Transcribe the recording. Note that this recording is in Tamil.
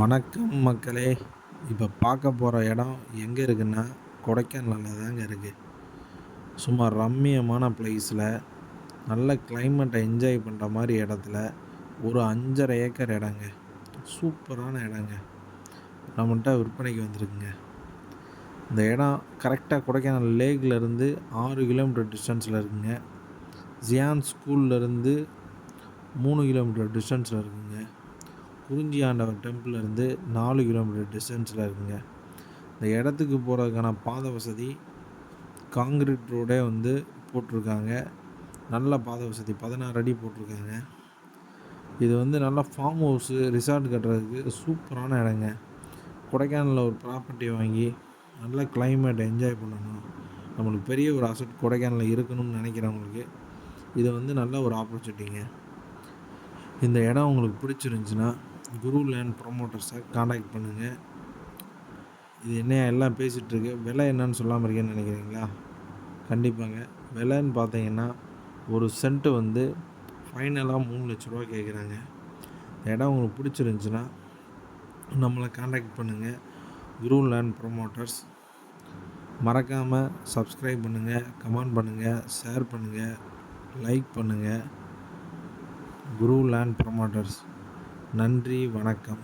வணக்கம் மக்களே. இப்போ பார்க்க போகிற இடம் எங்கே இருக்குன்னா கொடைக்கானலில் தாங்க இருக்குது சும்மா ரம்மியமான ப்ளேஸில் நல்ல கிளைமேட்டை என்ஜாய் பண்ணுற மாதிரி இடத்துல ஒரு அஞ்சரை ஏக்கர் இடங்க. சூப்பரான இடங்க. நம்மகிட்ட விற்பனைக்கு வந்திருக்குங்க. இந்த இடம் கரெக்டாக கொடைக்கானல் லேக்லேருந்து ஆறு கிலோமீட்டர் டிஸ்டன்ஸில் இருக்குங்க. ஜியான் ஸ்கூல்லேருந்து மூணு கிலோமீட்டர் டிஸ்டன்ஸில் இருக்குங்க. குறிஞ்சி ஆண்டவர் டெம்பிள் இருந்து நாலு கிலோமீட்டர் டிஸ்டன்ஸில் இருக்குங்க. இந்த இடத்துக்கு போகிறதுக்கான பாதை வசதி காங்கிரீட் ரோடே வந்து போட்டிருக்காங்க. நல்ல பாதை வசதி பதினாறு அடி போட்டிருக்காங்க. இது வந்து நல்லா ஃபார்ம் ஹவுஸு ரிசார்ட் கட்டுறதுக்கு சூப்பரான இடங்க. கொடைக்கானலில் ஒரு ப்ராப்பர்ட்டி வாங்கி நல்ல கிளைமேட் என்ஜாய் பண்ணணும். நம்மளுக்கு பெரிய ஒரு அசட் கொடைக்கானலில் இருக்கணும்னு நினைக்கிறவங்களுக்கு இது வந்து நல்ல ஒரு ஆப்பர்ச்சுனிட்டிங்க இந்த இடம் உங்களுக்கு பிடிச்சிருந்துச்சின்னா குரு லேண்ட் ப்ரொமோட்டர்ஸை காண்டாக்ட் பண்ணுங்கள் இது என்ன எல்லாம் பேசிகிட்ருக்கு விலை என்னன்னு சொல்லாமல் இருக்கேன்னு நினைக்கிறீங்களா? கண்டிப்பாங்க. விலைன்னு பார்த்தீங்கன்னா ஒரு சென்ட்டு வந்து ஃபைனலாக மூணு லட்ச ரூபா கேட்குறாங்க இடம் உங்களுக்கு பிடிச்சிருந்துச்சின்னா நம்மளை காண்டாக்ட் பண்ணுங்கள் குரு லேண்ட் ப்ரொமோட்டர்ஸ் மறக்காமல் சப்ஸ்கிரைப் பண்ணுங்கள் கமெண்ட் பண்ணுங்கள் ஷேர் பண்ணுங்கள் லைக் பண்ணுங்கள் குரு லேண்ட் ப்ரொமோட்டர்ஸ் நன்றி வணக்கம்.